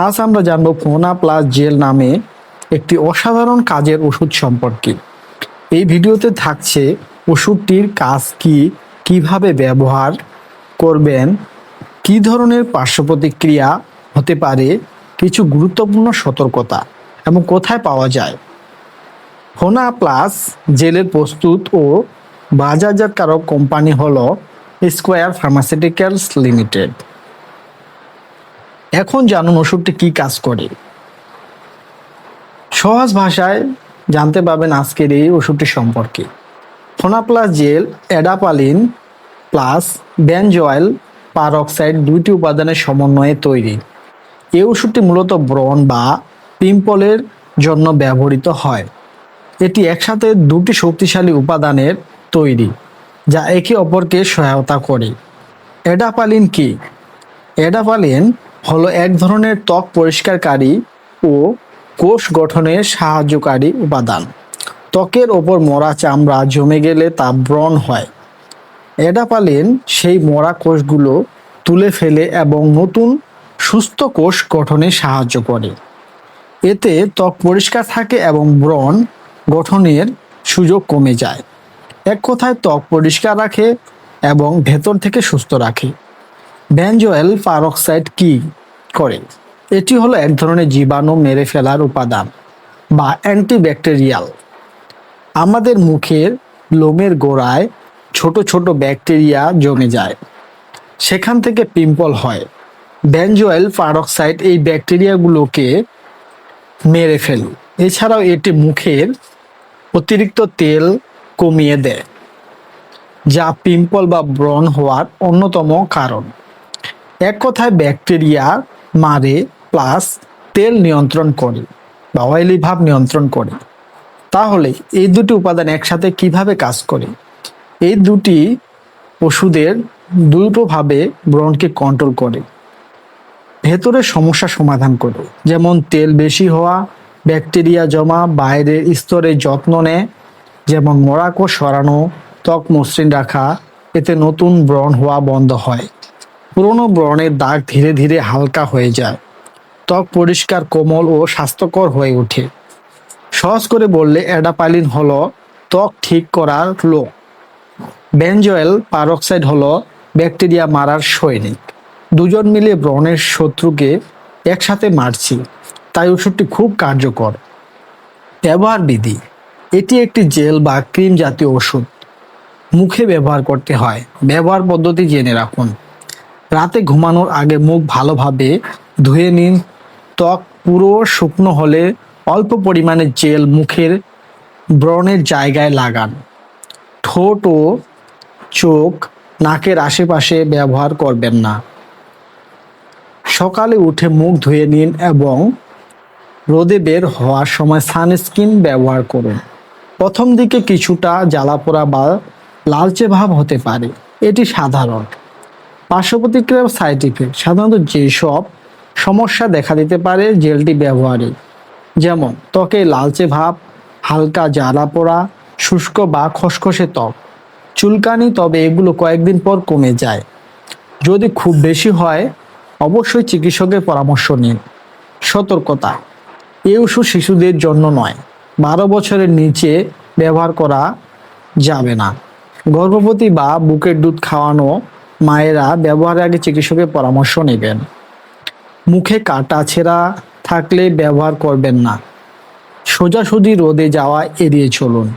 আজ আমরা জানব ফোনা প্লাস জেল নামে একটি অসাধারণ কাজের ওষুধ সম্পর্কে। এই ভিডিওতে থাকছে ওষুধটির কাজ কি, কীভাবে ব্যবহার করবেন, কি ধরনের পার্শ্ব প্রতিক্রিয়া হতে পারে, কিছু গুরুত্বপূর্ণ সতর্কতা এবং কোথায় পাওয়া যায়। ফোনা প্লাস জেলের প্রস্তুত ও বাজারজাতকারক কোম্পানি হলো স্কোয়ার ফার্মাসিউটিক্যালস লিমিটেড। এখন জানুন ওষুধটি কি কাজ করে। সহজ ভাষায় জানতে পারবেন আজকের এই ওষুধটি সম্পর্কে। ফোনাপ্লাস gel, adapalene plus benzoyl peroxide দুইটি উপাদানের সমন্বয়ে তৈরি। এই ওষুধটি মূলত ব্রণ বা পিম্পলের জন্য ব্যবহৃত হয়। এটি একসাথে দুটি শক্তিশালী উপাদানের তৈরি, যা একে অপরকে সহায়তা করে। অ্যাডাপালিন কি? অ্যাডাপালিন হলো এক ধরনের ত্বক পরিষ্কারকারী ও কোষ গঠনে সাহায্যকারী উপাদান। ত্বকের ওপর মরা চামড়া জমে গেলে তা ব্রণ হয়। অ্যাডাপালিন সেই মরা কোষগুলো তুলে ফেলে এবং নতুন সুস্থ কোষ গঠনে সাহায্য করে। এতে ত্বক পরিষ্কার থাকে এবং ব্রণ গঠনের সুযোগ কমে যায়। এক কথায় ত্বক পরিষ্কার রাখে এবং ভেতর থেকে সুস্থ রাখে। ব্যানজয়েল পারঅক্সাইড কি করে? এটি হলো এক ধরনের জীবাণু মেরে ফেলার উপাদান বা অ্যান্টিব্যাকটেরিয়াল। আমাদের মুখের লোমের গোড়ায় ছোট ছোট ব্যাকটেরিয়া জমে যায়। সেখান থেকে পিম্পল হয়। ব্যানজয়েল পারঅক্সাইড এই ব্যাকটেরিয়াগুলোকে মেরে ফেলে। এছাড়াও এটি মুখের অতিরিক্ত তেল কমিয়ে দেয়, যা পিম্পল বা ব্রণ হওয়ার অন্যতম কারণ। এক কথায় ব্যাকটেরিয়া মারে প্লাস তেল নিয়ন্ত্রণ করে বা অয়েলি ভাব নিয়ন্ত্রণ করে। তাহলে এই দুটি উপাদান একসাথে কীভাবে কাজ করে? এই দুটি ওষুধের দুটোভাবে ব্রণকে কন্ট্রোল করে। ভেতরের সমস্যা সমাধান করে। যেমন তেল বেশি হওয়া, ব্যাকটেরিয়া জমা, বাইরের স্তরে যত্ন নেয়, যেমন মরাকো সরানো, ত্বক মসৃণ রাখা, এতে নতুন ব্রণ হওয়া বন্ধ হয়। পুরনো ব্রণের দাগ ধীরে ধীরে হালকা হয়ে যায়। ত্বক পরিষ্কার, কোমল ও স্বাস্থ্যকর হয়ে ওঠে। সহজ করে বললে অ্যাডাপালিন হলো ত্বক ঠিক করার লোক বেনজয়েল পারঅক্সাইড হলো ব্যাকটেরিয়া মারার সৈনিক। দুজন মিলে ব্রণের শত্রুকে একসাথে মারছি, তাই ওষুধটি খুব কার্যকর। ব্যবহার বিধি, এটি একটি জেল বা ক্রিম জাতীয় ওষুধ। মুখে ব্যবহার করতে হয়। ব্যবহার পদ্ধতি জেনে রাখুন। রাতে ঘুমানোর আগে মুখ ভালোভাবে ধুয়ে নিন। ত্বক পুরো শুকনো হলে অল্প পরিমাণে জেল মুখের ব্রণের জায়গায় লাগান। ঠোঁট ও চোখ নাকের আশেপাশে ব্যবহার করবেন না। সকালে উঠে মুখ ধুয়ে নিন এবং রোদে বের হওয়ার সময় সানস্ক্রিন ব্যবহার করুন। প্রথম দিকে কিছুটা জ্বালাপোড়া বা লালচে ভাব হতে পারে। এটি সাধারণ। পার্শ্ব প্রতিক্রিয়া সাইড ইফেক্ট সাধারণত যেসব সমস্যা দেখা দিতে পারে জেলটি ব্যবহারে। যেমন, ত্বকে লালচে ভাব, হালকা জ্বালা পোড়া, শুষ্ক বা খসখসে ত্বক, চুলকানি, তবে এগুলো কয়েকদিন পর কমে যায়। যদি খুব বেশি হয়, অবশ্যই চিকিৎসকের পরামর্শ নিন। সতর্কতা, এই ওষুধ শিশুদের জন্য নয়, বারো বছরের নিচে ব্যবহার করা যাবে না। গর্ভবতী বা বুকের দুধ খাওয়ানো মায়েরা ব্যবহারের আগে চিকিৎসকের পরামর্শ নেবেন। মুখে কাটা ছেঁড়া থাকলে ব্যবহার করবেন না। সোজাসুজি রোদে যাওয়া এড়িয়ে চলুন।